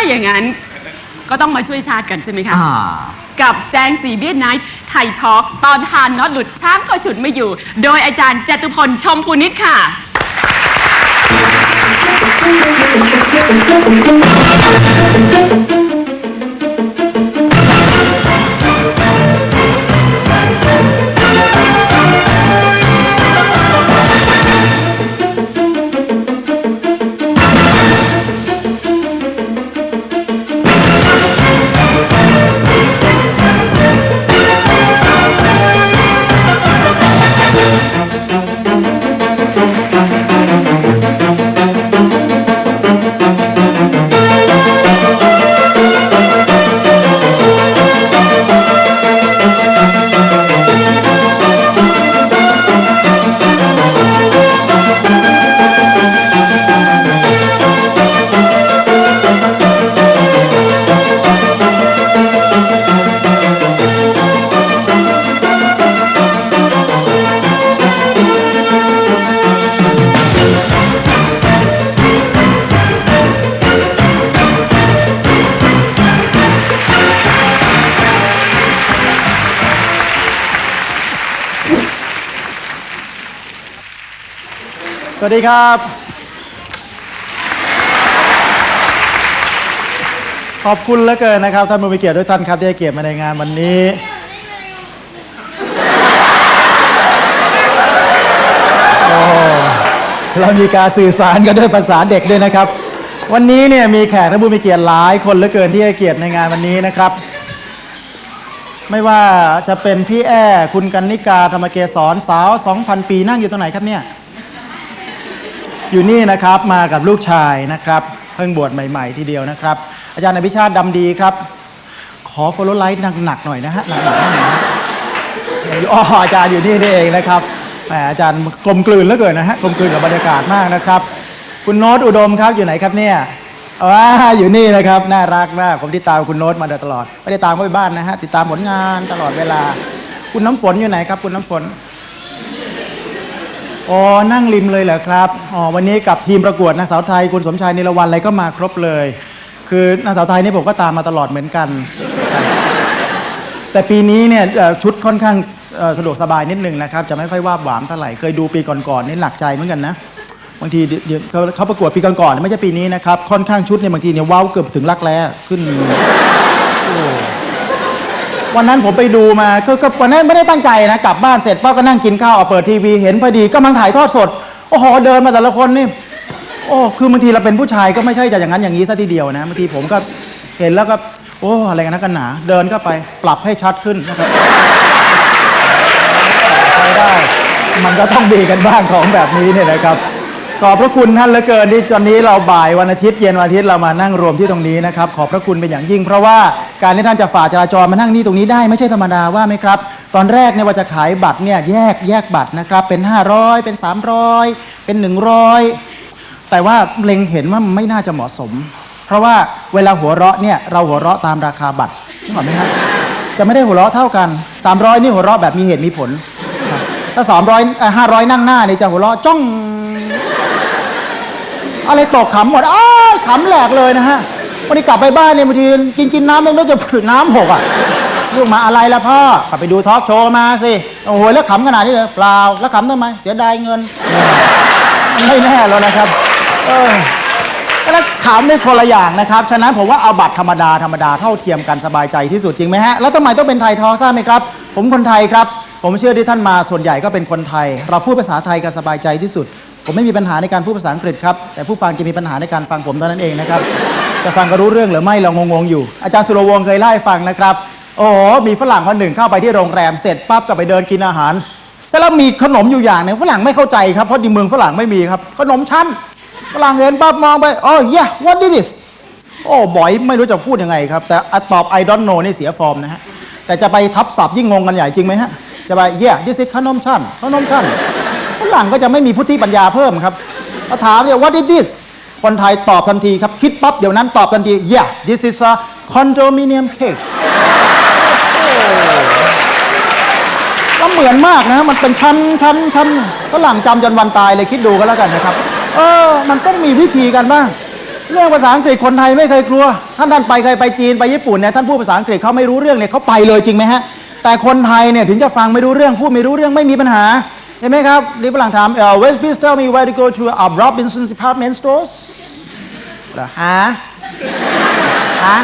าอย่างนั้นก็ต้องมาช่วยชาติกันใช่ไหมคะ อ่า กับแจงสีเบียดไนท์ไทยทอล์กตอนทานน็อตหลุดช้างก็ฉุดไม่อยู่ โดยอาจารย์จตุพลชมพูนิตค่ะ สวัสดีครับ ขอบคุณเหลือเกินนะครับ ท่านผู้มีเกียรติทุกท่านครับที่ให้เกียรติมาในงานวันนี้ โอ้เรามีการสื่อสารกันด้วยภาษาเด็กด้วยนะครับ วันนี้เนี่ยมีแขกท่านผู้มีเกียรติหลายคนเหลือเกินที่ให้เกียรติในงานวันนี้นะครับไม่ว่าจะเป็นพี่แอ้คุณกันนิกาธรรมเกศรสาว 2,000 ปีนั่งอยู่ตรงไหนครับเนี่ย อยู่นี่นะครับมากับลูกชายนะครับเพิ่งบวชใหม่ ๆ ทีเดียวนะครับ อาจารย์อภิชาติดำดีครับ ขอ follow light หนักๆหน่อยนะฮะหนักๆหน่อยนะฮะอ๋ออาจารย์อยู่นี่นี่เองนะครับแหมอาจารย์กลมกลืนเหลือเกินนะฮะกลมกลืนกับบรรยากาศมากนะครับ คุณโน้ตอุดมครับอยู่ไหนครับเนี่ยว้าอยู่นี่นะครับน่ารักมากผมติดตามคุณโน้ตมาโดยตลอดไม่ได้ตามเขาไปบ้านนะฮะติดตามผลงานตลอดเวลา คุณน้ำฝนอยู่ไหนครับ คุณน้ำฝน อ๋อนั่งริมเลยเหรอครับอ๋อวันนี้กับทีมประกวดนางสาวไทยคุณสมชายนิรวันอะไรก็มาครบเลย คือนางสาวไทยนี่ผมก็ตามมาตลอดเหมือนกัน แต่ปีนี้เนี่ยเอ่อชุดค่อนข้างเอ่อสะดวกสบายนิดนึงนะครับ จะไม่ค่อยวาบหวามเท่าไหร่ เคยดูปีก่อนๆนี่หนักใจเหมือนกันนะ บางทีเดี๋ยวเดี๋ยวเขาเขาประกวดปีก่อนๆไม่ใช่ปีนี้นะครับ ค่อนข้างชุดเนี่ยบางทีเนี่ยเว้าวเกือบถึงรักแร้ขึ้น วันนั้นผมไปดูมาคือก็วันนั้นไม่ได้ตั้งใจนะกลับบ้านเสร็จป้าก็นั่งกินข้าวเอาเปิดทีวีเห็นพอดีกำลังถ่ายทอดสดโอ้โหเดินมาแต่ละคนนี่โอ้คือบางทีเราเป็นผู้ชายก็ไม่ใช่จะอย่างนั้นอย่างนี้ซะทีเดียวนะบางทีผมก็เห็นแล้วก็โอ้อะไรกันนะกันหนา เดินเข้าไปปรับให้ชัดขึ้นนะครับใช้ได้ มันก็ต้องมีกันบ้างของแบบนี้เนี่ยนะครับ ขอบพระคุณท่านเหลือเกินที่ตอนนี้เราบ่ายวันอาทิตย์เย็นวันอาทิตย์เรามานั่งรวมที่ตรงนี้นะครับขอบพระคุณเป็นอย่างยิ่ง เพราะว่าการที่ท่านจะฝ่าจราจรมานั่งนี่ตรงนี้ได้ไม่ใช่ธรรมดาว่าไหมครับ ตอนแรกเนี่ยว่าจะขายบัตรเนี่ยแยกแยกบัตรนะครับเป็น 500 เป็น 300 เป็น 100 แต่ว่าเล็งเห็นว่าไม่น่าจะเหมาะสม เพราะว่าเวลาหัวเราะเนี่ยเราหัวเราะตามราคาบัตรนึกออกไหมครับจะไม่ได้หัวเราะเท่ากัน 300 นี่หัวเราะแบบมีเหตุมีผล ถ้า300เอ่อ500 นั่งหน้าเนี่ยจะหัวเราะจ้อง อะไรตกขำหมดอ้าวขำแหลกเลยนะฮะวันนี้กลับไปบ้านเนี่ยบางทีกินกินน้ำยังไม่รู้จะผึน้ำหกอะลูกมาอะไรละพ่อกลับไปดูทอล์กโชว์มาสิโอ้โหแล้วขำขนาดนี้เลยเปล่าแล้วขำทำไมเสียดายเงินไม่แน่แล้วนะครับเออแล้วขำในคนละอย่างนะครับฉะนั้นผมว่าเอาบัตรธรรมดาธรรมดาเท่าเทียมกันสบายใจที่สุดจริงไหมฮะแล้วทำไมต้องเป็นไทยทอกทราบไหมครับ ผมคนไทยครับ ผมเชื่อที่ท่านมาส่วนใหญ่ก็เป็นคนไทย เราพูดภาษาไทยกันสบายใจที่สุด ผมไม่มีปัญหาในการพูดภาษาอังกฤษครับ แต่ผู้ฟังจะมีปัญหาในการฟังผมเท่านั้นเองนะครับ จะฟังก็รู้เรื่องหรือไม่เรางงๆอยู่ อาจารย์สุรวงศ์เคยเล่าให้ฟังนะครับ โอ้โห มีฝรั่งคนหนึ่งเข้าไปที่โรงแรมเสร็จปั๊บก็ไปเดินกินอาหารเสร็จแล้วมีขนมอยู่อย่างหนึงฝรั่งไม่เข้าใจครับ เพราะในเมืองฝรั่งไม่มีครับ ขนมชั้นฝรั่งเห็นปั๊บมองไปโอ๋อ yeah what is this โอ้บอยไม่รู้จะพูดยังไงครับ แต่ตอบ I don't know นี่เสียฟอร์มนะฮะแต่จะไปทับศัพท์ยิ่งงงกันใหญ่จริงไหมฮะจะไป yeah this is ขนมชั้นขนมชั้น ฝรั่งก็จะไม่มีพุทธิปัญญาเพิ่มครับพอถามเนี่ย what is this คนไทยตอบทันทีครับ คิดปั๊บเดี๋ยวนั้นตอบทันที yeah this is a condominium cake ก็เหมือนมากนะ มันเป็นชั้นชั้นชั้นฝรั่งจำจนวันตายเลยคิดดูก็แล้วกันนะครับ เออ มันต้องมีวิธีกันบ้าง เรื่องภาษาอังกฤษคนไทยไม่เคยกลัว ท่านท่านไปเคยไปจีนไปญี่ปุ่นเนี่ยท่านพูดภาษาอังกฤษเขาไม่รู้เรื่องเนี่ยเขาไปเลยจริงไหมฮะ แต่คนไทยเนี่ยถึงจะฟังไม่รู้เรื่องพูดไม่รู้เรื่องไม่มีปัญหา เห็นไหมครับนี่ฝรั่งถามเอ่อ West please tell me where to go to a Robinson's department stores เหรอฮะฮะ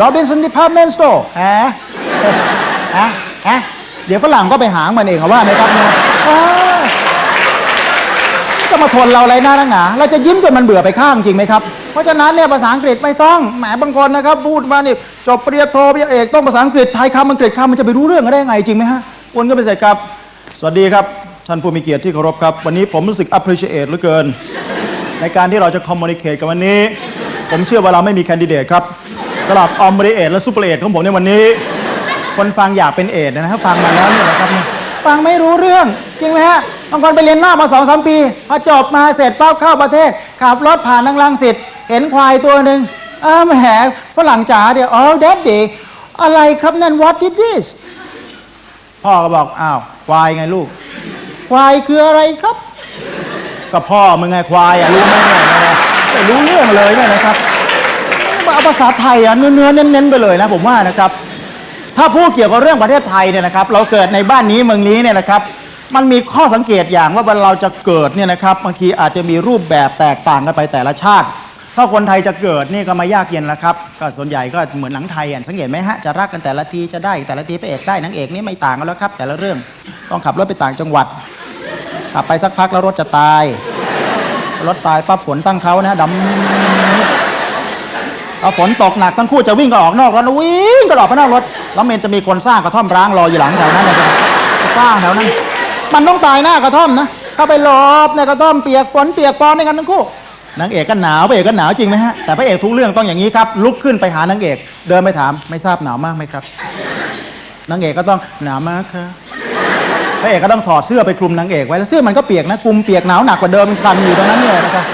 Robinson Department Store ฮะฮะฮะเดี๋ยวฝรั่งก็ไปหางมันเองเอาว่าไหมครับเนี่ยจะมาทนเราอะไรหน้านักหนาเราจะยิ้มจนมันเบื่อไปข้างจริงไหมครับ เพราะฉะนั้นเนี่ยภาษาอังกฤษไม่ต้องแหมบางคนนะครับ พูดมาเนี่ยจบปริญญาโทปริญญาเอกต้องภาษาอังกฤษไทยคำอังกฤษคำมันจะไปรู้เรื่องกันได้ไงจริงไหมฮะวนก็ไปเสร็จกับ สวัสดีครับ ท่านผู้มีเกียรติที่เคารพครับ วันนี้ผมรู้สึก appreciate เหลือเกิน ในการที่เราจะ communicate กันวันนี้ ผมเชื่อว่าเราไม่มีแคนดิเดตครับสำหรับออมบริเอทและซูเปอร์เอทของผมในวันนี้ คนฟังอยากเป็นเอทนะครับฟังมาแล้วเนี่ยนะครับฟังไม่รู้เรื่อง จริงไหมฮะบางคนไปเรียนนอกมาสองสามปีพอจบมาเสร็จปั๊บเข้าประเทศขับรถผ่านทางลังสิตเห็นควายตัวหนึ่งอ้าวแหมฝรั่งจ๋าเดี๋ยวอ๋อเดดดีอะไรครับนั่น what is this พ่อก็บอก อ้าวควายไงลูก ควายคืออะไรครับ ก็พ่อมึงไงควายอะรู้ไหมเนี่ยนะไม่รู้เรื่องเลยเนี่ยนะครับเอาภาษาไทยอะเนื้อเน้นๆไปเลยนะผมว่านะครับ ถ้าพูดเกี่ยวกับเรื่องประเทศไทยเนี่ยนะครับ เราเกิดในบ้านนี้เมืองนี้เนี่ยนะครับ มันมีข้อสังเกตอย่างว่าเวลาเราจะเกิดเนี่ยนะครับบางทีอาจจะมีรูปแบบแตกต่างกันไปแต่ละชาติ ถ้าคนไทยจะเกิดนี่ก็ไม่ยากเย็นแล้วครับ ก็ส่วนใหญ่ก็เหมือนหนังไทยอะสังเกตไหมฮะจะรักกันแต่ละทีจะได้แต่ละทีพระเอกได้นางเอกนี่ไม่ต่างกันแล้วครับ แต่ละเรื่องต้องขับรถไปต่างจังหวัดขับไปสักพักแล้วรถจะตาย รถตายปั๊บฝนตั้งเขานะดำเอาฝนตกหนักทั้งคู่จะวิ่งก็ออกนอกรถวิ่งก็ออกไปนอกรถ แล้วเมนจะมีคนสร้างกระท่อมร้างรออยู่หลังแถวนั้นสร้างแถวนั้น มันต้องตายหน้ากระท่อมนะเข้าไปหลบในกระท่อมเปียกฝนเปียกปอนในกันทั้งคู่ นางเอกก็หนาวพระเอกก็หนาวจริงไหมฮะแต่พระเอกทุกเรื่องต้องอย่างนี้ครับ ลุกขึ้นไปหานางเอก เดินไปถามไม่ทราบหนาวมากไหมครับนางเอกก็ต้องหนาวมากค่ะพระเอกก็ต้องถอดเสื้อไปคลุมนางเอกไว้แล้วเสื้อมันก็เปียกนะคลุมเปียกหนาวหนักกว่าเดิมมันสั่นอยู่ตรงนั้นเนี่ยนะครับ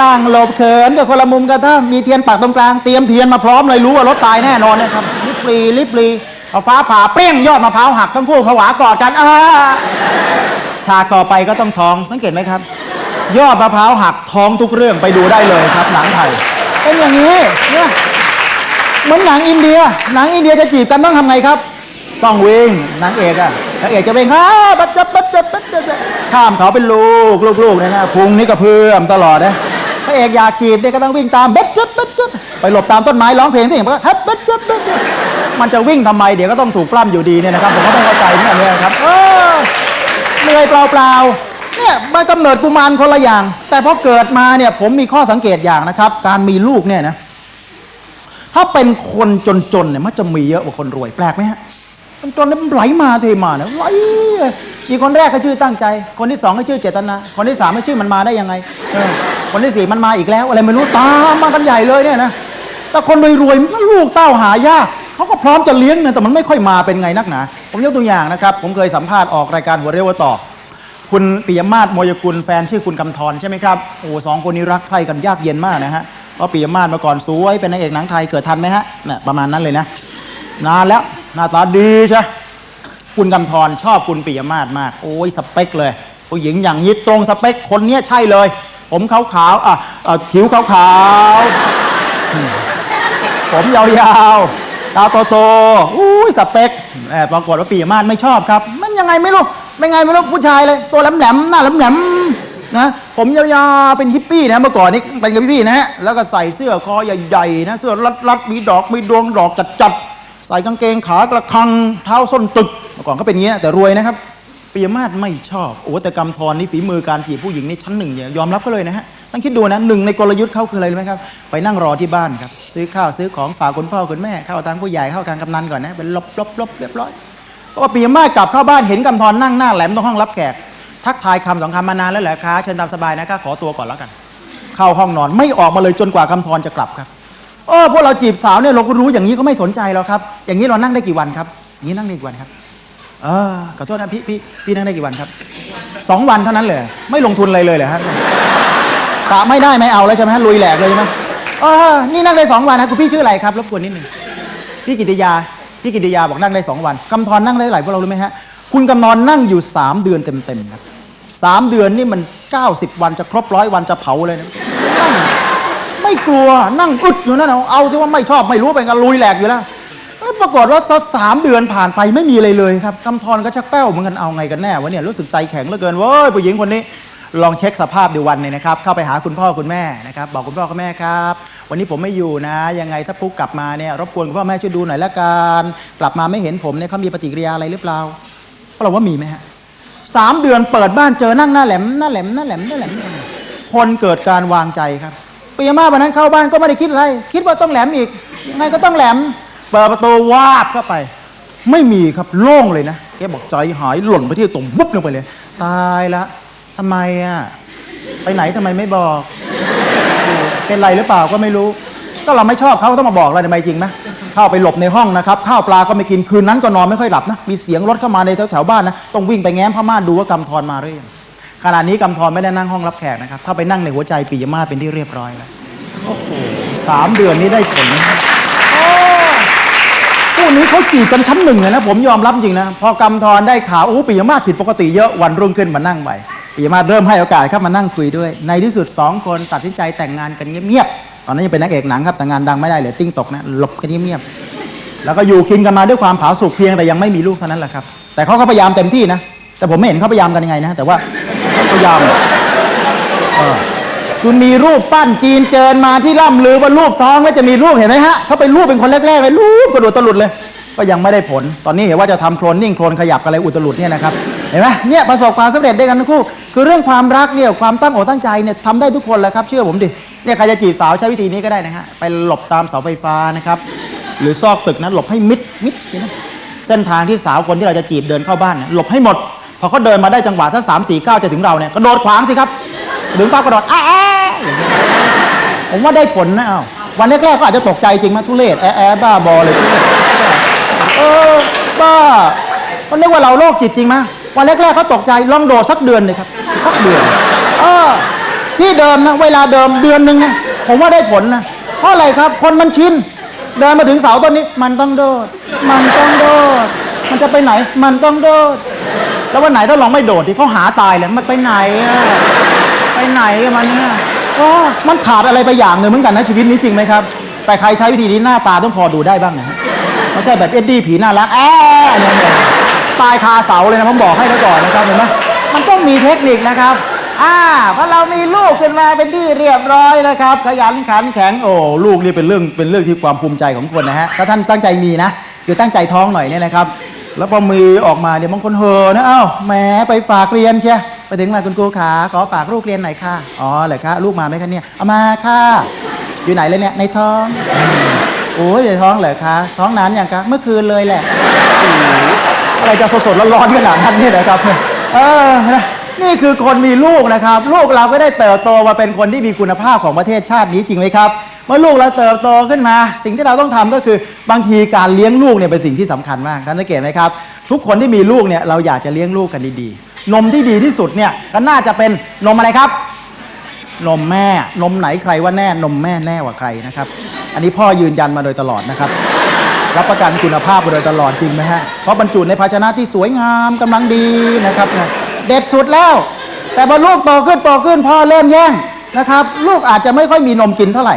นั่งหลบเขินกับคนละมุมกันถ้ามีเทียนปักตรงกลางเตรียมเทียนมาพร้อมเลยรู้ว่ารถตายแน่นอนนะครับลิบลีลิบลีเอาฟ้าผ่าเปรี้ยงยอดมะพร้าวหักทั้งคู่ผวากอดกันอ้าฉากต่อไปก็ต้องท้องสังเกตไหมครับ ยอดมะพร้าวหักท้องทุกเรื่องไปดูได้เลยครับ หนังไทย เป็นอย่างนี้เนี่ยเหมือนหนังอินเดีย หนังอินเดียจะจีบกันต้องทำไงครับ ต้องวิ่งนางเอกอะนางเอกจะวิ่งฮ่าบัดจับบัดจับบัดจับข้ามเขาเป็นลูกลูกๆเนี่ยนะพุงนี่กระเพื่อมตลอดนะพระเอกอยากจีบเนี่ยก็ต้องวิ่งตามบัดจับบัดจับไปหลบตามต้นไม้ร้องเพลงที่เห็นว่าฮับบัดจับบัดจับมันจะวิ่งทำไมเดี๋ยวก็ต้องถูกปล้ำอยู่ดีเนี่ยนะครับผมก็ไม่เข้าใจเนี่ยเนี่ยครับเออเหนื่อยเปล่าๆ เนี่ยมันกำเนิดกุมารคนละอย่าง แต่พอเกิดมาเนี่ยผมมีข้อสังเกตอย่างนะครับ การมีลูกเนี่ยนะถ้าเป็นคนจนๆเนี่ยมันจะมีเยอะกว่าคนรวยแปลกไหมฮะคนจนเนี่ยมันไหลมาเทมาเนี่ยไหลอีกคนแรกก็ชื่อตั้งใจ คนที่สองก็ชื่อเจตนา คนที่สามก็ชื่อมันมาได้ยังไงคนที่สี่มันมาอีกแล้ว อะไรไม่รู้ตามมากันใหญ่เลยเนี่ยนะแต่คนรวยๆมันลูกเต้าหายากเขาก็พร้อมจะเลี้ยงนะแต่มันไม่ค่อยมาเป็นไงนักหนา ผมยกตัวอย่างนะครับ ผมเคยสัมภาษณ์ออกรายการหัวเรียวหัวต่อ คุณปิยมาศโมยกุลแฟนชื่อคุณกำธรใช่ไหมครับโอ้สองคนนี้รักใครกันยากเย็นมากนะฮะเพราะปิยมาศเมื่อก่อนสวยเป็นนางเอกหนังไทยเกิดทันไหมฮะน่ะประมาณนั้นเลยนะนานแล้วหน้าตาดีใช่คุณกำธรชอบคุณปิยมาศมาก โอ้ยสเปคเลยผู้หญิงอย่างนี้ตรงสเปคคนเนี้ยใช่เลย ผมขาวๆอะเอ่อผิวขาวๆอืมผมยาวๆตาโตๆอุ้ยสเปคแอบปรากฏว่าปิยมาศไม่ชอบครับ มันยังไงไม่รู้ ไม่ไงไม่รู้ผู้ชายเลย ตัวแหลมๆหลมหน้าแหลมๆนะผมยาวๆเป็นฮิปปี้นะเมื่อก่อนนี้เป็นกับพี่ๆนะฮะแล้วก็ใส่เสื้อคอใหญ่ๆนะเสื้อรัดๆมีดอกมีดวงดอกจัดๆใส่กางเกงขากระคังเท้าส้นตึกเมื่อก่อนก็เป็นอย่างนี้แต่รวยนะครับปิยมาศไม่ชอบโอ้แต่กำธรนี่ฝีมือการจีบผู้หญิงนี่ชั้นหนึ่งยยอมรับก็เลยนะฮะต้องคิดดูนะหนึ่งในกลยุทธ์เขาคืออะไรรู้ไหมครับ ไปนั่งรอที่บ้านครับ ซื้อข้าวซื้อของฝากคุณพ่อคุณแม่เข้าทางผู้ใหญ่เข้าทางกำนันก่อนนะเป็นลบลบลบเรียบร้อย ก็ปิยมาศกลับเข้าบ้านเห็นกำธรนั่งหน้าแหลมตรงห้องรับแขกทักทายคำสองคำมานานแล้วแหละคะเชิญตามสบายนะคะขอตัวก่อนแล้วกัน เข้าห้องนอนไม่ออกมาเลยจนกว่าคำธรจะกลับครับเออพวกเราจีบสาวเนี่ยเราก็รู้อย่างนี้ก็ไม่สนใจเราครับ อย่างนี้เรานั่งได้กี่วันครับนี้นั่งได้กี่วันครับเออขอโทษนะพี่พี่พี่นั่งได้กี่วันครับสองวันเท่านั้นเลยไม่ลงทุนอะไรเลยเหรอฮะกะไม่ได้ไม่เอาแล้วใช่ไหมฮะลุยแหลกเลยใช่ไหมเออนี่นั่งได้สองวันนะคุณพี่ชื่ออะไรครับรบกวนนิดหนึ่งพี่กิติยา พี่กิติยาบอกนั่งได้สองวันกำธรนั่งได้เท่าไหร่พวกเรารู้ไหมฮะคุณกำนอนนั่งอยู่สามเดือนเต็มๆครับสามเดือนนี่มันเก้าสิบวันจะครบร้อยวันจะเผาเลยนะนั่งไม่กลัวนั่งอึดอยู่นั่นเอาเอาสิว่าไม่ชอบไม่รู้เป็นกันลุยแหลกอยู่แล้วแล้วปรากฏว่าสักสามเดือนผ่านไปไม่มีอะไรเลยครับกำธรก็ชักแป้วเหมือนกันเอาไงกันแน่วะเนี่ยรู้สึกใจแข็งเหลือเกินเว้ยผู้หญิงคนนี้ลองเช็คสภาพเดูวันนึงนะครับ เข้าไปหาคุณพ่อคุณแม่นะครับ บอกคุณพ่อคุณแม่ครับ วันนี้ผมไม่อยู่นะ ยังไงถ้าปุ๊กกลับมาเนี่ยรบกวนคุณพ่อแม่ช่วยดูหน่อยละกันกลับมาไม่เห็นผมเนี่ยเขามีปฏิกิริยาอะไรหรือเปล่าก็เราว่ามีไหมฮะสามเดือนเปิดบ้านเจอนั่งหน้าแหลมหน้าแหลมหน้าแหลมหน้าแหลม คนเกิดการวางใจครับปิยมาวันนั้นเข้าบ้านก็ไม่ได้คิดอะไร คิดว่าต้องแหลมอีกยังไงก็ต้องแหลมเปิดประตูวาบเข้าไป ไม่มีครับโล่งเลยนะแกบอกใจหายหล่นไปที่ตรงบุ๊บลงไปเลย ตายละทำไมอะไปไหนทำไมไม่บอก เป็นไรหรือเปล่าก็ไม่รู้ ก็เราไม่ชอบเขาต้องมาบอกเราทำไมจริงไหมเข้าไปหลบในห้องนะครับข้าวปลาก็ไม่กินคืนนั้นก็นอนไม่ค่อยหลับนะมีเสียงรถเข้ามาในแถวๆบ้านนะต้องวิ่งไปแง้มผ้าม่านดูว่ากำธรมาหรือยังขณะนี้กำธรไม่ได้นั่งห้องรับแขกนะครับเข้าไปนั่งในหัวใจปิยมาเป็นที่เรียบร้อยแล้วโอ้โหสามเดือนนี้ได้ผลโอ้ผู้นี้เขาจีบกันชั้นหนึ่งเลยนะผมยอมรับจริงนะพอกำธรได้ข่าวโอ้ปิยมาผิดปกติเยอะวันรุ่งขึ้นมานั่งไป ปิยมาศเริ่มให้โอกาสครับมานั่งคุยด้วย ในที่สุดสองคนตัดสินใจแต่งงานกันเงียบๆตอนนั้นยังเป็นนักเอกหนังครับแต่งานดังไม่ได้เลยติ้งตกนะหลบกันเงียบๆแล้วก็อยู่กินกันมาด้วยความผาสุกเพียงแต่ยังไม่มีลูกเท่านั้นแหละครับ แต่เขาก็พยายามเต็มที่นะ แต่ผมไม่เห็นเขาพยายามกันยังไงนะ แต่ว่าพยายามคุณมีรูปปั้นจีนเจิญมาที่ล่ำลือว่ารูปท้องแล้วจะมีรูปเห็นไหมฮะเขาไปรูปเป็นคนแรกๆเลยรูปกระโดดตะลุดเลย ก็ยังไม่ได้ผล ตอนนี้เห็นว่าจะทำโคลนนิ่งโคลนขยับอะไรอุตลุดเนี่ยนะครับ เห็นไหมเนี่ยประสบความสำเร็จได้กันทั้งคู่ คือเรื่องความรักเนี่ยความตั้งอกตั้งใจเนี่ยทำได้ทุกคนแหละครับ เชื่อผมดิ เนี่ยใครจะจีบสาวใช้วิธีนี้ก็ได้นะฮะ ไปหลบตามเสาไฟฟ้านะครับ หรือซอกตึกนั้นหลบให้มิดมิดเส้นทางที่สาวคนที่เราจะจีบเดินเข้าบ้านเนี่ยหลบให้หมด พอเขาเดินมาได้จังหวะถ้าสามสี่เก้าจะถึงเราเนี่ยกระโดดขวางสิครับ ถึงป้ากระโดดอ้าแอ้อย่างเงี้ยผมว่าได้ผลนะอ้าววันแรกๆก็อาจจะตกใจจริงไหมทุเรศแอะแอะบ้าบอเลย เออบ้ามันเรียกว่าเราโรคจิตจริงไหมวันแรกๆเขาตกใจลองโดดสักเดือนเลยครับสักเดือนเออที่เดิมนะเวลาเดิมเดือนหนึ่งนะผมว่าได้ผลนะเพราะอะไรครับ คนมันชินเดินมาถึงเสาต้นนี้ มันต้องโดด มันต้องโดด มันจะไปไหน มันต้องโดด แล้ววันไหนถ้าลองไม่โดดที่เขาหาตายเลยมันไปไหนอะไปไหนมันเนี่ยก็มันขาดอะไรไปอย่างหนึ่งเหมือนกันนะชีวิตนี้จริงไหมครับ แต่ใครใช้วิธีนี้หน้าตาต้องพอดูได้บ้างนะ ไม่ใช่แบบเอ็ดดี้ผีน่ารักแอะเนี่ยตายคาเสาเลยนะผมบอกให้แล้วก่อนนะครับเห็นไหมมันต้องมีเทคนิคนะครับอ่าเพราะเรามีลูกขึ้นมาเป็นที่เรียบร้อยนะครับ ขยันขันแข็งโอ้ลูกนี่เป็นเรื่องเป็นเรื่องที่ความภูมิใจของคนนะฮะถ้าท่านตั้งใจมีนะคือตั้งใจท้องหน่อยเนี่ยนะครับ แล้วพอมีอออกมาเนี่ยบางคนเฮอนะเอ้าแหมไปฝากเรียนเชียไปถึงมาคุณครูขาขอฝากลูกเรียนหน่อยค่ะอ๋อเหรอคะลูกมาไหมคะเนี่ยเอามาค่ะอยู่ไหนเลยเนี่ยในท้อง โอ้ยในท้องเหรอคะ ท้องนานยังคะเมื่อคืนเลยแหละโอ้โหอะไรจะสดๆร้อนๆขนาดนั้นเนี่ยนะครับเออนะนี่คือคนมีลูกนะครับ ลูกเราก็ได้เติบโตมาเป็นคนที่มีคุณภาพของประเทศชาตินี้จริงไหมครับเมื่อลูกเราเติบโตขึ้นมา สิ่งที่เราต้องทำก็คือบางทีการเลี้ยงลูกเนี่ยเป็นสิ่งที่สำคัญมากท่านสังเกตไหมครับทุกคนที่มีลูกเนี่ยเราอยากจะเลี้ยงลูกกันดีๆ นมที่ดีที่สุดเนี่ยก็น่าจะเป็นนมอะไรครับ นมแม่ นมไหนใครว่าแน่ นมแม่แน่กว่าใครนะครับ อันนี้พ่อยืนยันมาโดยตลอดนะครับ รับประกันคุณภาพมาโดยตลอดจริงไหมฮะ เพราะบรรจุในภาชนะที่สวยงามกำลังดีนะครับเนี่ยเด็ดสุดแล้ว แต่พอลูกโตขึ้นโตขึ้นพ่อเริ่มแย่งนะครับ ลูกอาจจะไม่ค่อยมีนมกินเท่าไหร่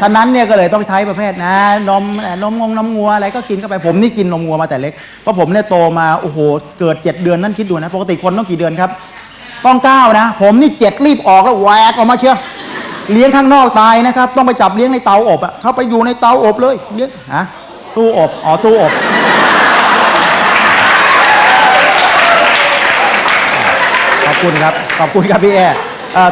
ฉะนั้นเนี่ยก็เลยต้องใช้ประเภทนะนมนมงงนมงัวอะไรก็กินเข้าไปผมนี่กินนมงัวมาแต่เล็กเพราะผมเนี่ยโตมาโอ้โหเกิด 7 เดือนนั่นคิดดูนะปกติคนต้องกี่เดือนครับ ต้องเก้านะ ผมนี่เจ็ดรีบออกแล้วแหวกออกมาเชียวเลี้ยงข้างนอกตายนะครับ ต้องไปจับเลี้ยงในเตาอบอะเข้าไปอยู่ในเตาอบเลยเลี้ยงฮะตู้อบอ๋อตู้อบขอบคุณครับขอบคุณครับพี่แอร์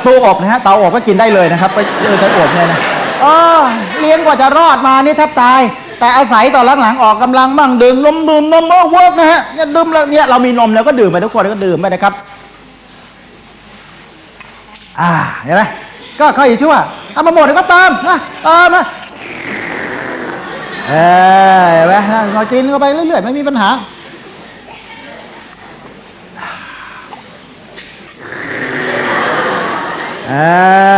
ตู้อบนะฮะเตาอบก็กินได้เลยนะครับ ไปเออเตาอบเนี่ยนะเออเลี้ยงกว่าจะรอดมานี่แทบตาย แต่อาศัยตอนหลังๆออกกำลังบ้างดื่มนมดื่มนมเวิร์กนะฮะเนี่ยดื่มแล้วเนี่ยเรามีนมแล้วก็ดื่มไปทุกคนก็ดื่มไปนะครับ อ่าเห็นไหมก็ค่อยชั่วเอามาหมดแล้วก็เติมนะเติมนะเออเห็นไหมนะมากินเข้าไปเรื่อยๆไม่มีปัญหาเอ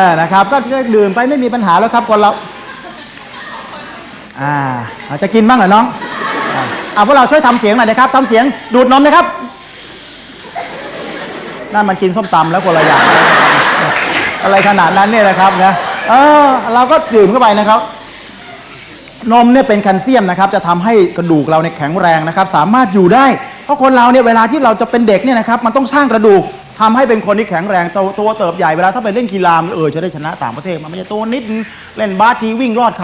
อนะครับก็ดื่มไปไม่มีปัญหาแล้วครับคนเราอ่าเราจะกินบ้างเหรอน้องอ่าเอาพวกเราช่วยทำเสียงหน่อยนะครับทำเสียงดูดนมนะครับนั่นมันกินส้มตำแล้วคนละอย่าง อะไรขนาดนั้นเนี่ยนะครับนะเออเราก็ดื่มเข้าไปนะครับ นมเนี่ยเป็นแคลเซียมนะครับ จะทำให้กระดูกเราเนี่ยแข็งแรงนะครับ สามารถอยู่ได้ เพราะคนเราเนี่ยเวลาที่เราจะเป็นเด็กเนี่ยนะครับ มันต้องสร้างกระดูกทำให้เป็นคนที่แข็งแรงตัวตัวเติบใหญ่เวลาถ้าไปเล่นกีฬาเออจะได้ชนะต่างประเทศมันไม่ใช่ตัวนิดเล่นบาสทีวิ่งรอดขา